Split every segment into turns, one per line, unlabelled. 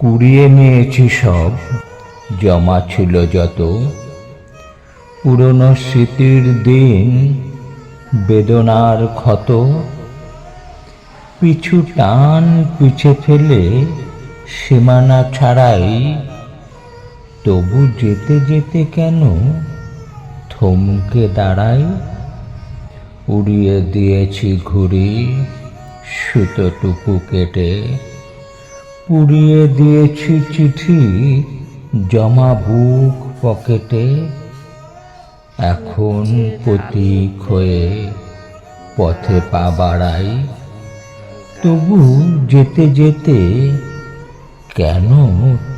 কুড়িয়ে নিয়েছি সব, জমা ছিল যত। পুরনো স্মৃতির দিন, বেদনার ক্ষত। পিছু টান পিছে ফেলে সীমানা ছাড়াই, তবু যেতে যেতে কেন থমকে দাঁড়াই? উড়িয়ে দিয়েছি ঘুড়ি, সুতোটুকু কেটে পুড়িয়ে দিয়েছি চিঠি, জমা বুক পকেটে। এখন প্রতীক হয়ে পথে পা বাড়াই। তবু যেতে যেতে কেন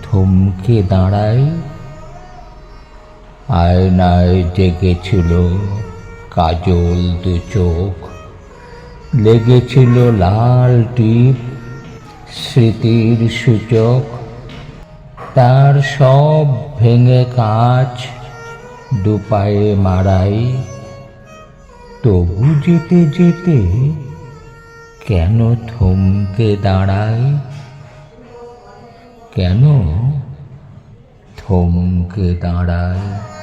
থমকে দাঁড়াই? আয়নায় জেগেছিল কাজল দু চোখ, লেগেছিল লাল টিপ স্মৃতির সূচক। তার সব ভেঙে কাঁচ দুপায়ে মারাই তবু যেতে যেতে কেন থমকে দাঁড়াই? কেন থমকে দাঁড়ায়